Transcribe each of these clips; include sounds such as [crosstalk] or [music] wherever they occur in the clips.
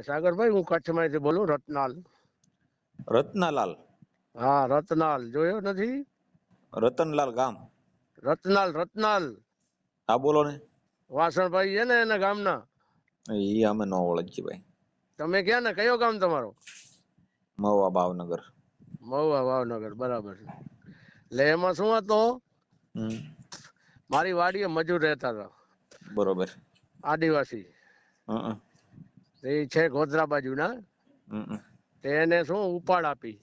સાગરભાઈ હું કચ્છમાંથી બોલું રત્નાલ. રત્નાલાલ. હા રત્નાલ. જોયો નથી? રતનલાલ ગામ. રત્નાલ રત્નાલ. હા બોલો ને. વાસણભાઈ છે ને એના ગામના? ઈ અમે નો ઓળખી ભાઈ. તમે ક્યાં ને? કયો ગામ તમારો? મહુવા ભાવનગર. મહુવા ભાવનગર બરાબર છે. એટલે એમાં શું હતો? મારી વાડીએ મજૂર રહેતા હતા. બરોબર. આદિવાસી. એ છે ગોધરા બાજુના. તેને શું ઉપાડ આપી.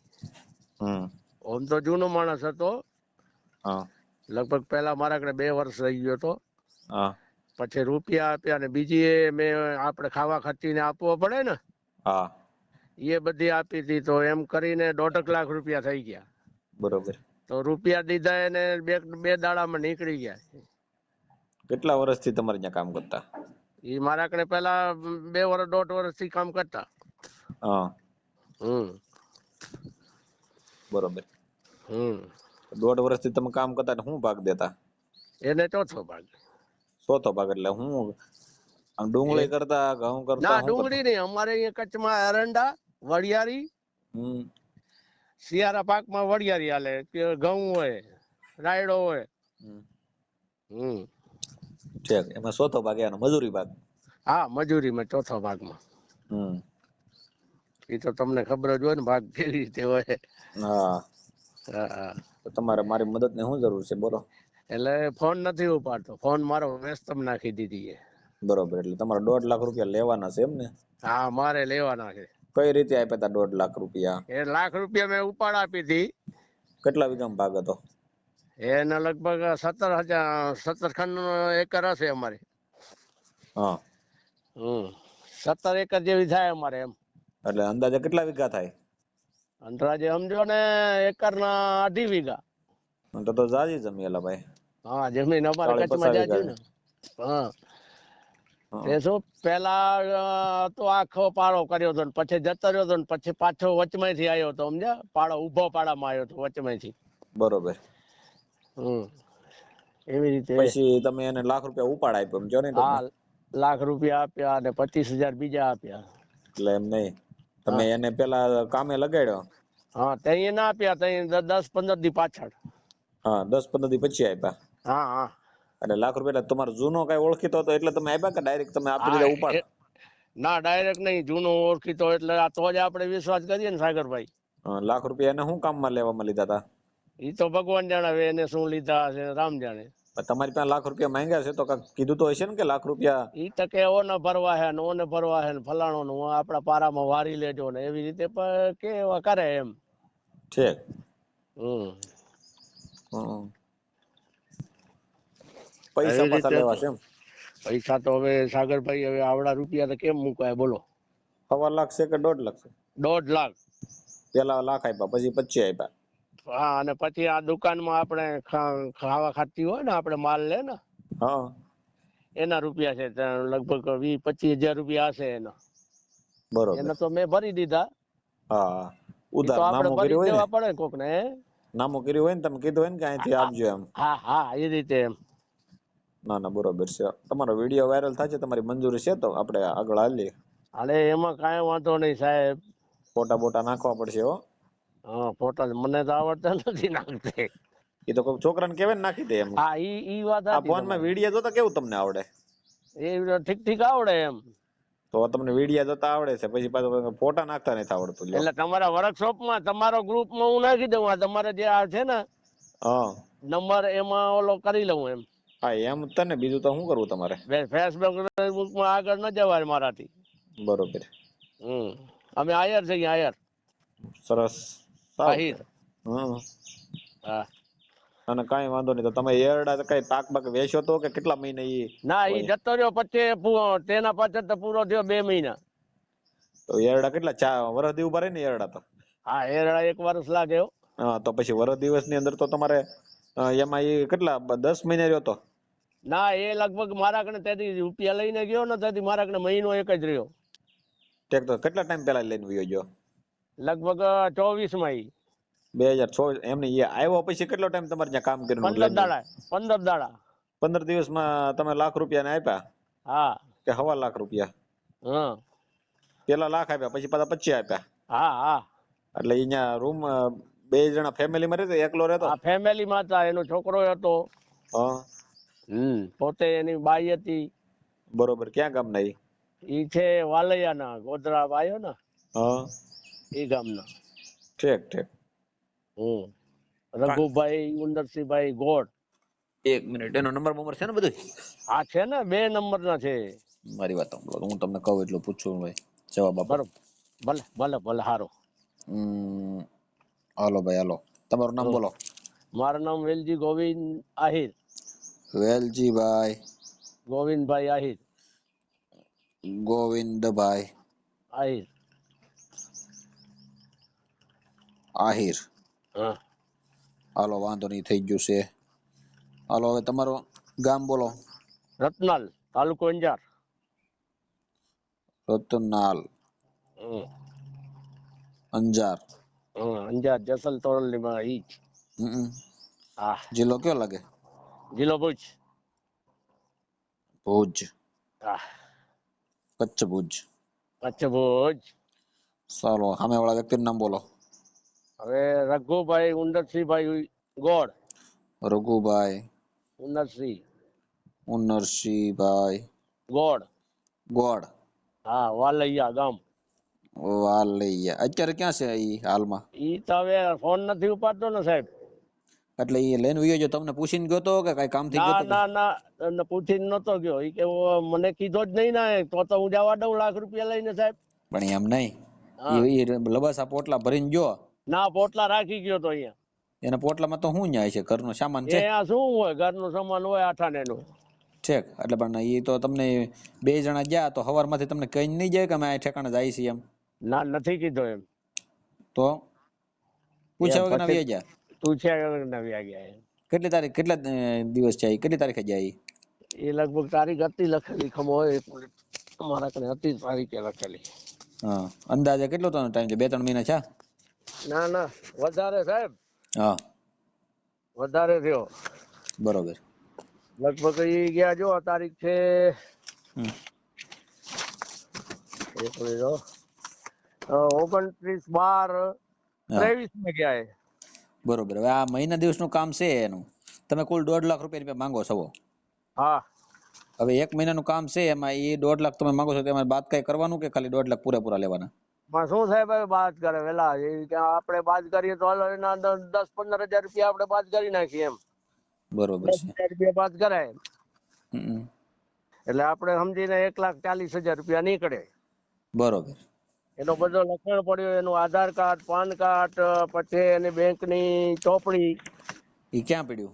ઓમ તો જૂનો માણસ હતો. લગભગ પહેલા મારા કડે બે વર્ષ રહી ગયો હતો. પછી રૂપિયા આપ્યા ને બીજી એ મેં આપણે ખાવા ખર્ચીને આપવો પડે ને. હા. એ બધી આપી હતી તો એમ કરીને દોઢક લાખ રૂપિયા થઈ ગયા. બરોબર. તો રૂપિયા દીધા એને બે બે દાડામાં નીકળી ગયા. કેટલા વર્ષથી તમારે ત્યાં કામ કરતા? એ મારા કડે પેલા બે વર્ષ દોઢ વર્ષથી કામ કરતા. હા. હમ. બરોબર. હમ. દોઢ વર્ષથી તમે કામ કરતા હું ભાગ દેતા? એને ચોથો ભાગ. ચોથો ભાગ એટલે હું આમ ડુંગળી કરતા ઘઉં કરતા ના ડુંગળી નહીં. અમારે અહીંયા કચ્છમાં એરંડા વડિયારી હમ. શિયાળા પાકમાં વડિયારી હાલે. કે ઘઉં હોય રાયડો હોય. હમ. હમ. ઠીક એમાં ચોથો ભાગ એનો મજૂરી ભાગ. હા મજૂરીમાં ચોથો ભાગમાં. હમ. એ તો તમને ખબર જ હોય ને ભાગ કેવી રીતે હોય. હા. હા, હા. તો તમારે મારી મદદ ને શું જરૂર છે બોલો. એટલે ફોન નથી ઉપાડતો ફોન મારો વ્યસ્તમ નાખી દીધી છે. બરોબર એટલે તમારે દોઢ લાખ રૂપિયા લેવાના છે એમ ને? હા મારે લેવાના છે. કઈ રીતે આપ્યા હતા દોઢ લાખ રૂપિયા? એ લાખ રૂપિયા મેં ઉપાડ આપી હતી. કેટલા વીઘામાં ભાગ હતો? એને લગભગ સત્તર હજાર સત્તર ખંડ એકર હશે અમારે. હમ. સત્તર એકર જેવી થાય અમારે એમ. એટલે અંદાજે કેટલા વીઘા થાય? અંદાજે સમજો ને એકર ના અઢી વીઘા. તો તો જાજી જમી એલા ભાઈ. હા જમીન અમારે કચ્છમાં જાજી ને. હા. તે શું પેલા તો આખો પાળો કર્યો હતો પછી જતો રહ્યો ને પછી પાછો વચમાંથી આવ્યો હતો સમજ્યા? પાળો ઊભો પાડામાં આવ્યો હતો વચમાંથી બરોબર. એવી રીતે પછી તમે એને લાખ રૂપિયા ઉપાડ આપ્યો એમ જો ને હા લાખ રૂપિયા આપ્યા અને પચીસ હજાર બીજા આપ્યા. એટલે એમ નહીં. તમે એને પેલા કામે લગાડ્યો? હા ત્યાં ના આપ્યા ત્યાં દસ પંદર દી પાછળ. હા દસ પંદર દી પછી આપ્યા? હા હા. એટલે લાખ રૂપિયા એટલે તમારો જૂનો કઈ ઓળખીતો હતો એટલે તમે આપ્યા કે ડાયરેક્ટ તમે આપી દીધા ઉપાડ? ના ડાયરેક્ટ નહીં જૂનો ઓળખીતો એટલે આ તો જ આપણે વિશ્વાસ કરીએ ને સાગરભાઈ. લાખ રૂપિયા એને શું કામમાં લેવામાં લીધા હતા? ઈ તો ભગવાન જાણે હવે એને શું લીધા હશે રામ જાણે. તમારી પાસે લાખ રૂપિયા માંગ્યા છે તો કીધું તો હશે ને કે લાખ રૂપિયા? ઈ તો કે ઓને ભરવા હે ને ઓને ભરવા હે ને ફલાણો નું આપણા પારામાં વારી લેજો ને એવી રીતે પણ કે કરે એમ. ઠીક. હમ. હમ. પૈસા પાછા લેવા છે એમ. પૈસા તો હવે સાગરભાઈ હવે આવડા રૂપિયા તો કેમ મુકાય બોલો. સવા લાખ છે કે દોઢ લાખ છે? દોઢ લાખ. પેલા લાખ આપ્યા પછી પચીસ આપ્યા. હા અને પછી આ દુકાનમાં આપણે ખાવા ખાતી હોય ને આપણે માલ લે ને હા. એના રૂપિયા છે લગભગ વીસ પચીસ હજાર રૂપિયા હશે એના. બરોબર. એને તો મેં ભરી દીધા. હા ઉધાર નામો કર્યું હોય દેવા ને પડે કોક ને નામો કર્યું હોય ને તમે કીધું હોય ને કે અહીંથી આપજો એમ. હા હા એ રીતે એમ. ના ના બરોબર છે. તમારો વીડિયો વાયરલ થાય છે તમારી મંજૂરી છે તો આપણે આગળ હાલીએ. અરે એમાં કાંઈ વાંધો નહીં સાહેબ. ફોટા બોટા નાખવા પડશે હો. હા ફોટા મને તો આવડતા નથી નાખતે. એ તો કોઈ છોકરાને કહેવાય નાખી દે એમ. હા ઈ ઈ વાત આ સાચી ફોનમાં તમારી. વીડિયો જોતા કેવું તમને આવડે? એ ઠીક ઠીક આવડે એમ. તો તમને વિડિયો જોતા આવડે છે પછી પાછો ફોટા નાખતા નથી આવડતું એટલે તમારા વર્કશોપમાં તમારો ગ્રુપમાં હું નાખી દઉં આ તમારે જે આ છે ને હા. નંબર એમાં ઓલો કરી લઉં એમ. હા એમ તને બીજું તો શું કરવું તમારે? ફેસબુકમાં આગળ ન જવાય મારાથી. બરોબર. હમ અમે આયર છીએ આયર સરસ. સારું હમ. હા. અને કઈ વાંધો નહીં તો તમે એરડા કઈ પાક બાક વેચો તો કે કેટલા મહિને ઈ ના ઈ જતો રહ્યો પછી તેના પાછળ તો પૂરો થયો બે મહિના. તો એરડા કેટલા ચા વરસ દી ઊભા રહે ને એરડા તો? હા એરડા એક વર્ષ લાગે હો. તો પછી વરસ દિવસની અંદર તો તમારે એમાં ઈ કેટલા દસ મહિને રહ્યો તો? ના એ લગભગ મારા કને તેથી રૂપિયા લઈને ગયો ને તેથી મારા કને મહિનો એક જ રહ્યો. તો કેટલા ટાઈમ પેલા લઈને ગયો? લગભગ ચોવીસમાં બે હજાર ચોવીસ એમને એ આવ્યો પછી કેટલો ટાઈમ તમારે ત્યાં કામ કર્યું પંદર દાડા પંદર દાડા. પંદર દિવસમાં તમે લાખ રૂપિયા ને આપ્યા? હા. કે હવા લાખ રૂપિયા? હા પેલા લાખ આપ્યા પછી પાછા પચીસ આપ્યા? હા હા. એટલે અહીંયા રૂમ બે જણા ફેમિલી માં રહેતો એકલો રહેતો? આ ફેમિલી માં હતા એનો છોકરો હતો. હા. હમ પોતે એની બાઈ હતી. બરોબર ક્યાં ગામના ઈ? ઈ છે વાલૈયાના ગોધરા આવ્યો ને. હા. ઈ ગામના. ઠીક ઠીક. હમ. રઘુભાઈ ઉંદરસિંહભાઈ ગોટ એક મિનિટ. એનો નંબર નંબર છે ને બધું આ છે ને બે નંબર ના છે. મારી વાત સાંભળો હું તમને કહું એટલું પૂછું ભાઈ. જવાબ આપો. બરોબર. ભલે ભલે ભલે હારું. હમ, હાલો ભાઈ હાલો. તમારું નામ બોલો. મારું નામ વેલજી ગોવિંદ આહિર. વેલજીભાઈ. ગોવિંદભાઈ આહિર. ગોવિંદભાઈ. આહિર. આહિર હા હાલો વાંધો નહીં થઈ ગયું છે હાલો હવે તમારું ગામ બોલો રત્નાલ તાલુકો અંજાર રતનાલ હમ અંજાર હમ, અંજાર જસલ તોરલી માં ઈ જ. હમ. હા જિલ્લો કયો લાગે જિલ્લો ભુજ ભુજ હા કચ્છ ભુજ કચ્છ ભુજ ચાલો સામે વાળા વ્યક્તિનું નામ બોલો હવે રઘુભાઈ ઉંદરસિંહભાઈ ગોળ. રઘુભાઈ. ઉંદરસિંહ. ઉનરસિંહભાઈ ગોળ. ગોળ. હા વાલૈયા ગામ. વાલૈયા. અત્યારે ક્યાં છે ઈ હાલમાં? ઈ તો હવે ફોન નથી ઉપાડતો ને સાહેબ. એટલે ઈ લઈને વયો ગયો તમને પૂછીને ગયો તો કે કઈ કામથી ના ગયો ના ના ના પૂછીને નતો ગયો. ઈ કે મને કીધો જ નહીં ને તો તો હું જવા દઉં લાખ રૂપિયા લઈને સાહેબ. પણ એમ નહીં. લબાસા પોટલા ભરીને ગયો. ના પોટલા રાખી ગયો તો અહીંયા. એના પોટલામાં તો શું ન્યાય છે? ઘરનો સામાન છે? એ આ શું હોય? ઘરનો સામાન હોય આઠાને નો ઠેક. એટલે પણ ઈ તો તમને બે જણા ગયા તો સવારમાંથી તમને કઈ નહીં જાય કે અમે આ ઠેકાણે જાય છીએ એમ? ના નથી કીધો એમ. તો? પૂછ્યા વગર પછી- ગયા? તું છે નવી ગયા કેટલી તારીખ કેટલા દિવસ છે? કેટલી તારીખે જાય એ લગભગ તારીખ હતી લખેલી ખબર હોય એક કને હતી તારીખે લખેલી. હા. અંદાજે કેટલો તો ટાઈમ છે? બે ત્રણ મહિના છે ના ના. વધારે સાહેબ. હા. વધારે થયો. બરોબર. લગભગ ઈ ગયા જો તારીખ છે. ઓગણત્રીસ બાર ત્રેવીસ ને ગયા બરોબર. હવે આ મહિના દિવસનું કામ છે એનું. તમે કુલ દોઢ લાખ રૂપિયા રૂપિયા માંગો છો હા. હવે એક મહિનાનું કામ છે એમાં એ દોઢ લાખ તમે માંગો છો તેમાં બાદ કઈ કરવાનું કે ખાલી દોઢ લાખ પૂરેપૂરા લેવાના? પણ શું સાહેબ હવે બાદ કરે વેલા. આપણે બાદ કરીએ તો હાલો એના દસ પંદર હજાર રૂપિયા આપણે બાદ કરી નાખીએ એમ. બરોબર છે. રૂપિયા બાદ કરાય. એટલે આપણે સમજીને એક લાખ ચાલીસ હજાર રૂપિયા નીકળે. બરોબર. એનો બધો લખાણ પડ્યો એનું આધાર કાર્ડ પાન કાર્ડ પછી એની બેંકની ચોપડી. એ ક્યાં પડ્યું?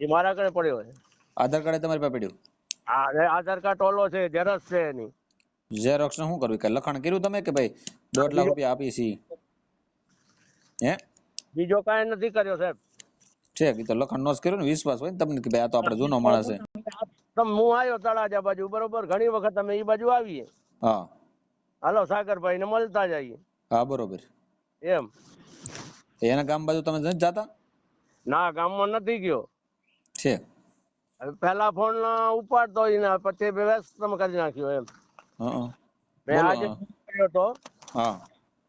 એ મારા કડે પડ્યો છે. આધાર કાર્ડ તમારી પાસે પડ્યું? આ આધાર કાર્ડ ઓલો છે ઝેરોક્ષ છે એની. ઝેરોક્ષ ને શું કરવું? કે લખાણ કર્યું તમે કે ભાઈ દોઢ લાખ રૂપિયા આપી છી. હે? બીજો કાંઈ નથી કર્યો સાહેબ. છે કે તો લખણ નો જ કર્યું ને વિશ્વાસ હોય ને તમને કે ભાઈ આ તો આપણે જૂનો માણસ છે. તમે હું આવ્યો તળાજા બાજુ બરોબર? ઘણી વખત અમે એ બાજુ આવીએ. હા. હાલો સાગરભાઈ ને મળતા જઈએ. હા બરોબર. એમ. એના ગામ બાજુ તમે નથી જાતા? ના ગામમાં નથી ગયો. છે. પહેલા ફોન ઉપાડતો ને પછી વ્યસ્ત કરી નાખ્યો એમ. હા મેં આજે કર્યો તો. હા.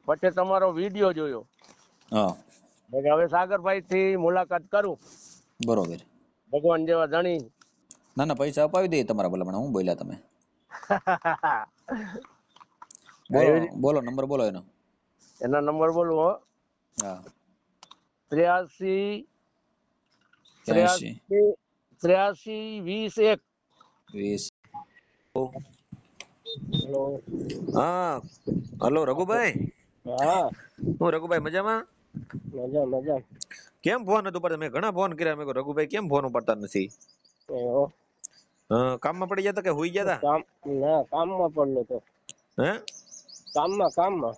પછી તમારો વીડિયો જોયો. હા. મેં હવે સાગરભાઈ થી મુલાકાત કરું. બરોબર. ભગવાન જેવા ધણી. ના ના પૈસા અપાવી દઈએ તમારા ભલામણ. હું બોલ્યા તમે? [laughs] બોલો બોલો નંબર બોલો એનો. એના નંબર બોલું હો. હા. ત્ર્યાસી ત્યાંશી ત્ર્યાસી ત્ર્યાસી વીસ એક. વીસ. હેલો. હા. હલો રઘુભાઈ? હા. હું રઘુભાઈ મજામાં? મજા મજા. કેમ ફોન હતો? ઉપાડતા મેં ઘણા ફોન કર્યા. મેં રઘુભાઈ કેમ ફોન ઉપાડતા નથી? કામમાં પડી ગયા તા કે હુઈ ગયા કામ ના કામમાં પડલો તો. હે? કામમાં કામમાં.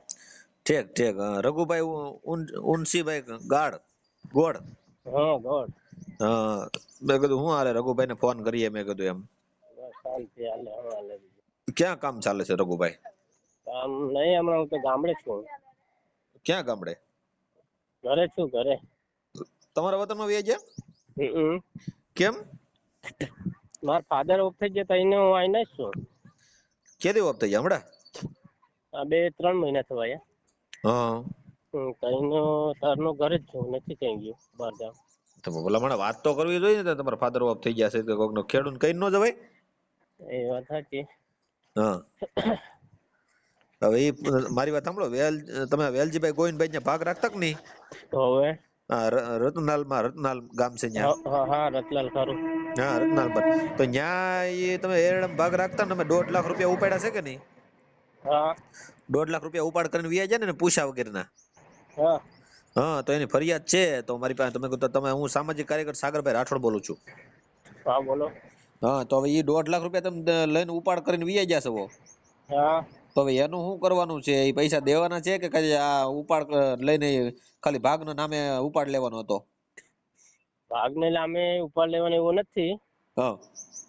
ઠીક ઠીક. રઘુભાઈ ઉન- ઉનસીભાઈ ગાડ ગોળ હા ગોડ હા મેં કીધું હું હાલે રઘુભાઈ ને ફોન કરીએ? મેં કીધું એમ. ક્યાં કામ ચાલે છે રઘુભાઈ? કામ નહીં હમણાં હું તો ગામડે છું. ક્યાં ગામડે? ઘરે છું ઘરે. તમારા વતનમાં વ્યા ગયા કેમ? મારા ફાધર ઓફ થઈ ગયા તઈને હું આઈને જ છું. કેદી ઓફ થઈ ગયા હમણાં? આ બે ત્રણ મહિના થવા હા. તઈનો તારનો ઘરે જ છું નથી ક્યાંય ગયો બહાર જાવ તો ભલા મને વાત તો કરવી જોઈએ ને તમારા ફાધર ઓફ થઈ ગયા છે કે કોકનો ખેડૂત કઈ ન જવાય. એ વાત સાચી. હા. [coughs] હવે મારી વાત સાંભળો વેલ તમે વેલજીભાઈ ગોવિંદભાઈ ને ભાગ રાખતા કે નહીં? હવે? રતનાલમાં રતનાલ ગામ છે હા હા રતનાલ સારું હા રતનાલ પર. તો ઈ તમે એરડમ ભાગ રાખતા ને તમે દોઢ લાખ રૂપિયા ઉપાડ્યા છે કે નહીં? હા. દોઢ લાખ રૂપિયા ઉપાડ કરીને વ્યાજ ને પૂછા વગેરેના. હા. હા તો એની ફરિયાદ છે. તો મારી પાસે તમે કહો તો તમે હું સામાજિક કાર્યકર સાગરભાઈ રાઠોડ બોલું છું. હા બોલો. હા તો હવે એ દોઢ લાખ રૂપિયા તમે લઈને ઉપાડ કરીને વ્યાજ જશો. હા. તો હવે એનું શું કરવાનું છે? એ પૈસા દેવાના છે કે કઈ આ ઉપાડ લઈને ખાલી ભાગના નામે ઉપાડ લેવાનો હતો? ભાગને નામે ઉપાડ લેવાનો એવો નથી. હા.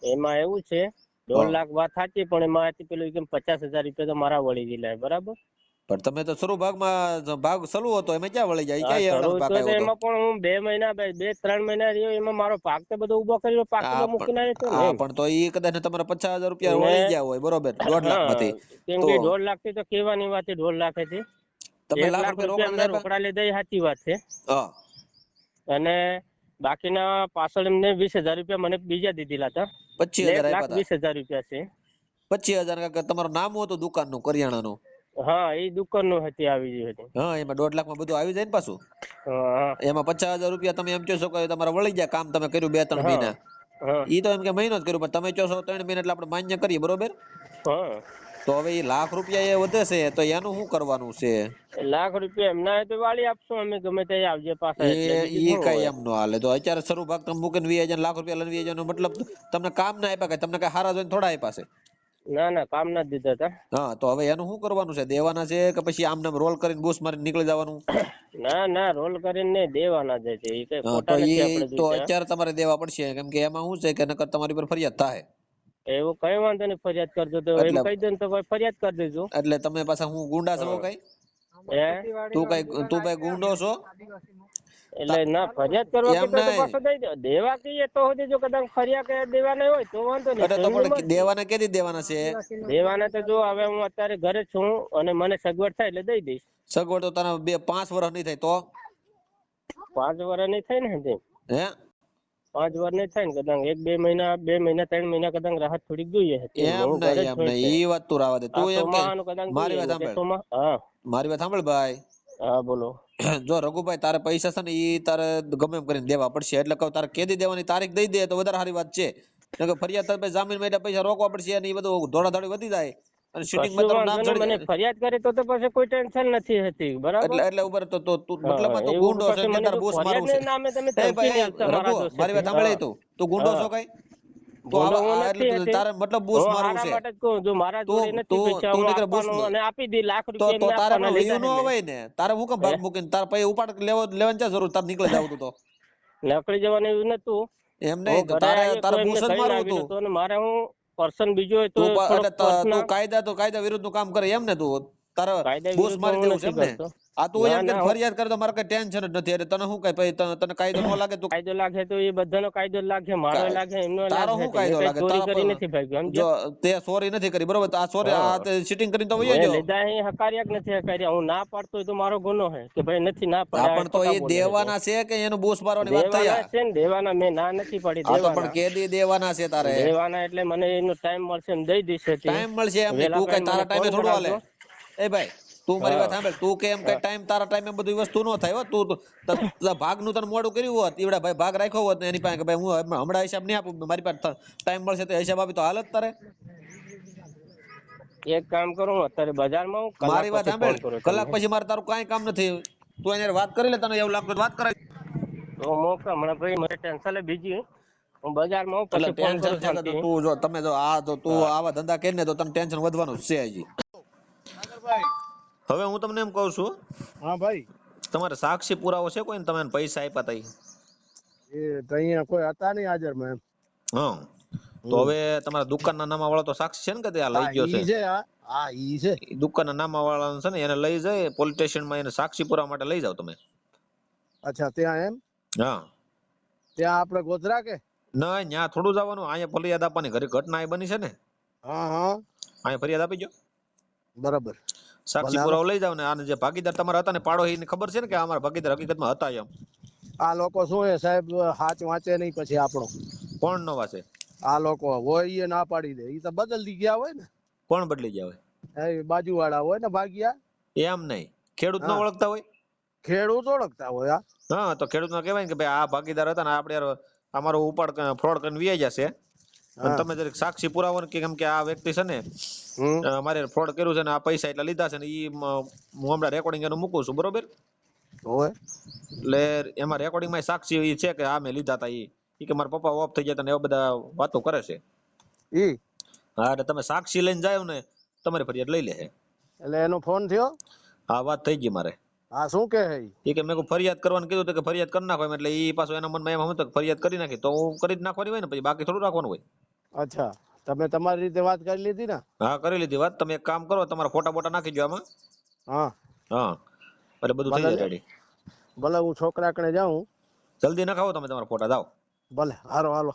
એમાં એવું છે દોઢ લાખ વાત સાચી પણ એમાંથી પેલું કેમ પચાસ હજાર રૂપિયા તો મારા વળી ગયેલા બરાબર? પણ તમે તો શરૂ ભાગમાં ભાગ સલુ હતો એમાં ક્યાં વળી જાય? ક્યાં એરડાનો આવ્યો એમાં પણ હું બે મહિના બે ત્રણ મહિના રહ્યો એમાં મારો પાક તો બધો ઊભો કર્યો પાક તો મૂકીને આવ્યો હા પણ તો એ કદાચ ને તમારા પચાસ હજાર રૂપિયા ને- વળી ગયા હોય બરોબર 1.5 લાખમાંથી. કેમ કે તો- દોઢ લાખથી તો કેવાની વાત છે દોઢ લાખ હતી. તમે લાખ રૂપિયા રોકડા રોકડા લીધા એ સાચી વાત છે. હા. અને બાકીના પાછળ એમને વીસ હજાર રૂપિયા મને બીજા દીધેલા હતા. પચીસ એક હજાર લાખ આપ્યા વીસ હજાર રૂપિયા છે. હતા પચીસ હજાર કાંઈક તમારું નામ હતું દુકાનનું કરિયાણાનું? હા એ દુકાનનું હતી આવી ગઈ હતી. હા એમાં દોઢ લાખમાં બધું આવી જાય ને પાછું. એમાં પચાસ હજાર રૂપિયા તમે એમ કહો છો કે તમારે વળી જાય કામ તમે કર્યું બે ત્રણ મહિના. ઈ તો એમ કે મહિનો જ કર્યું પણ તમે કહો છો ત્રણ મહિના એટલે આપણે માન્ય કરીએ બરોબર? હા. તો હવે એ લાખ રૂપિયા એ વધે છે તો એનું શું કરવાનું છે? લાખ રૂપિયા હોય તો વાળી આપશો અમે ગમે તે આવજે પાછા એ ઈ કઈ? એમ નો હાલે. તો અત્યારે શરૂ ભાગ તમે મૂકીને વીસ હજાર લાખ રૂપિયા લઈને વીસ હજારનો મતલબ તમને કામ ના આપ્યા કે તમને કઈ હારા જોઈને થોડા આપ્યા છે? ના ના કામ ના દીધા હતા. હા તો હવે એનું શું કરવાનું છે? દેવાના છે કે પછી આમ નામ રોલ કરીને બૂસ મારી નીકળી જવાનું? [coughs] ના ના રોલ કરીને નહીં દેવાના જ છે. એ કઈ તો ખોટા નથી આપણે તો અત્યારે તમારે દેવા પડશે. કેમ કે એમાં શું છે કે નકર તમારી પર ફરિયાદ થાય. એવું કઈ વાંધો નહીં ફરિયાદ કરજો તો. એમ એટલે- કહી દો ને તો ફરિયાદ કરી દેજો. એટલે તમે પાછા હું ગુંડા છો કઈ? હે? તું કઈ તું કઈ ગુંડો છો? એટલે ના ફરિયાદ કરવા કે તો પાછો દઈ દો. દેવા કહીએ તો સુધી જો કદાચ ફરિયાદ કે દેવાના હોય તો વાંધો નહીં. એટલે તમને. દેવાના કેદી દેવાના છે? દેવાના તો જો હવે હું અત્યારે ઘરે છું અને મને સગવડ થાય એટલે દઈ દઈશ. સગવડ તો તને બે પાંચ વર્ષ નહીં થાય તો? પાંચ વર્ષ નહીં થાય ને હજી. હે? પાંચ વાર નહીં થાય ને કદાચ. એક બે મહિના બે મહિના ત્રણ મહિના કદાચ રાહત થોડીક જોઈએ. એમ નહીં એમ નહીં. એ વાત તું રાવા દે. તું એમ કે મારી વાત સાંભળ. હા. મારી વાત સાંભળ ભાઈ. હા બોલો. [clears throat] જો રઘુભાઈ તારે પૈસા છે ને એ તારે ગમે એમ કરીને દેવા પડશે. એટલે કહું તારે કેદી દેવાની તારીખ દઈ દે તો વધારે સારી વાત છે. કે ફરિયાદ તરફ જામીન માટે પૈસા રોકવા પડશે અને એ બધું ધોળાધોળી વધી જાય. અને શૂટિંગમાં કશું નામ ચડી મને ફરિયાદ કરી તો તો પછી કોઈ ટેન્શન નથી હતી બરાબર? એટલે એટલે ઉપર તો તો મતલબ તો ગુંડો છે કે તાર બોસ મારવું છે. નામે તમે ધમકી આપતા મારા મારી વાત સાંભળે તું. તું ગુંડો છો કઈ? તારે મતલબ બૂસ મારવું છે. માટે જ કહું છું મારા જોડે નથી તું- નીકળે બૂસ અને આપી દી લાખ તો રૂપિયા તો તારે વયું ન હોય ને. તારે હું કેમ ભાગ મૂકીને તારે પછી ઉપાડ લેવો લેવાની ક્યાં જરૂર? તારે નીકળી જાવ તું તો. નકળી જવાનું એવું નતું એમ નહીં તારે તારે બૂસ જ મારવું હતું મારે હું પર્સન બીજો હોય તો કાયદા તો કાયદા વિરુદ્ધનું કામ કરે એમ ને તું. તારે બૂસ મારી દેવું છે એમ ને? કરતો. આ તું એમ કે ફરિયાદ કરે તો મારે કઈ ટેન્શન જ નથી. અરે તને શું કઈ પછી તને કાયદો ન લાગે તું? કાયદો લાગે તો એ બધાનો કાયદો લાગે મારો લાગે એમનો તારો શું કાયદો લાગે? તારો કરી નથી ભાઈ? જો તે સોરી નથી કરી બરોબર? આ સોરી આ ચીટિંગ કરીને તો વયો જો લીધા અહીં હકાર્યા કે નથી હકાર્યા? હું ના પાડતો તો મારો ગુનો હે કે ભાઈ નથી ના હા પાડ્યા પણ તો એ દેવાના છે કે એનો બોસ મારવાની વાત થઈ આ? છે ને દેવાના મેં ના નથી પાડી દેવાના પણ કેદી દેવાના છે તારે? દેવાના એટલે મને એનો ટાઈમ મળશે ને દઈ દેશે ટાઈમ મળશે એમ તું કઈ તારા ટાઈમે થોડું હાલે? એ ભાઈ તું મારી વાત. સાંભળ તું કે એમ કઈ ટાઈમ તારા ટાઈમે બધી વસ્તુ નો થાય હો તું ત- ભાગનું તને મોડું કર્યું હોત ઈવડા ભાઈ ભાગ રાખ્યો હોત એની પાસે કે ભાઈ હું હમણાં હિસાબ નહીં આપું મારી પાસે ટાઈમ મળશે તો હિસાબ આપી તો હાલત તારે. એક કામ કરું અત્યારે બજારમાં હું મારી વાત સાંભળ કલાક પછી મારે તારું કાંઈ કામ નથી તું એને વાત કરી લે તને એવું લાગતું વાત કરાવી તો મોક હમણાં ભાઈ મને ટેન્શન લે બીજી હું બજારમાં હું પછી ફોન ટેન્શન કરું. તું જો તમે જો આ જો તું આવા ધંધા કરીને તો તને ટેન્શન વધવાનું છે હજી. હવે હું તમને એમ કહું છું હા ભાઈ. તમારે સાક્ષી પુરાવો છે કોઈ તમે પૈસા આપ્યા તઈ એ અહીંયા કોઈ હતા નહીં હાજરમાં એમ. હા. તો હવે તમારા દુકાનના નામા વાળો તો સાક્ષી છે ને કે તે આ લઈ ગયો છે? છે હા. હા ઈ છે. દુકાનના નામા વાળા છે ને એને લઈ જાય પોલીસ સ્ટેશનમાં એને સાક્ષી પુરાવા માટે લઈ જાવ તમે. અચ્છા ત્યાં એમ? હા. ત્યાં આપણે ગોધરા કે? ના ન્યા થોડું જવાનું અહીંયા ફરિયાદ આપવાની. ઘરે ઘટના એ બની છે ને? હા હા. અહીંયા ફરિયાદ આપી ગયો બરાબર. સાક્ષી પુરાવો લઈ જાવ ને આને જે ભાગીદાર તમારા હતા ને પાડો એને ખબર છે ને કે અમારા ભાગીદાર હકીકતમાં હતા એમ. આ લોકો શું હે સાહેબ હાચ વાંચે નહીં પછી આપણો. કોણ નો વાંચે? આ લોકો હોય એ ના પાડી દે. એ તો બદલી ગયા હોય ને. કોણ બદલી ગયા હોય? એ બાજુવાળા હોય ને ભાગ્યા. એમ નહીં. ખેડૂત નો ઓળખતા હોય? ખેડૂત ઓળખતા હોય હા. તો ખેડૂત નો કહેવાય ને કે ભાઈ આ ભાગીદાર હતા ને આપણે યાર અમારો ઉપાડ ફ્રોડ કરીને વ્યાજ જશે. અને તમે જરીક સાક્ષી પુરાવો કે કેમ કે આ વ્યક્તિ છે ને મારે ફ્રોડ કર્યું છે ને આ પૈસા એટલા લીધા છે ને ઈ હું હમણાં રેકોર્ડિંગ એનું મૂકું છું બરોબર? હોય એટલે એમાં રેકોર્ડિંગમાં સાક્ષી ઈ છે કે આ મેં લીધા હતા ઈ. ઈ કે મારા પપ્પા ઓફ થઈ ગયા ને એવા બધા વાતો કરે છે. ઈ? હા એટલે તમે સાક્ષી લઈને જાવ ને તમારી ફરિયાદ લઈ લે એટલે એનો ફોન થયો? હા વાત થઈ ગઈ મારે. હા શું કે? ઈ? કે મેં કોઈ ફરિયાદ કરવાનું કીધું કે ફરિયાદ કરી નાખો એટલે ઈ પાછો એના મનમાં એમ હમ કે ફરિયાદ કરી નાખી તો હું કરી જ નાખવાની હોય ને પછી બાકી થોડું રાખવાનું હોય. અચ્છા. તમે તમારી રીતે વાત કરી લીધી ને? હા કરી લીધી વાત. તમે એક કામ કરો તમારા ફોટા બોટા નાખી દો આમાં. હા. હા. એટલે બધું થઈ ભલે. જાય રેડી ભલે હું છોકરા કણે જાઉં. જલ્દી નખાવો તમે તમારા ફોટા જાઓ. ભલે. હારો હાલો.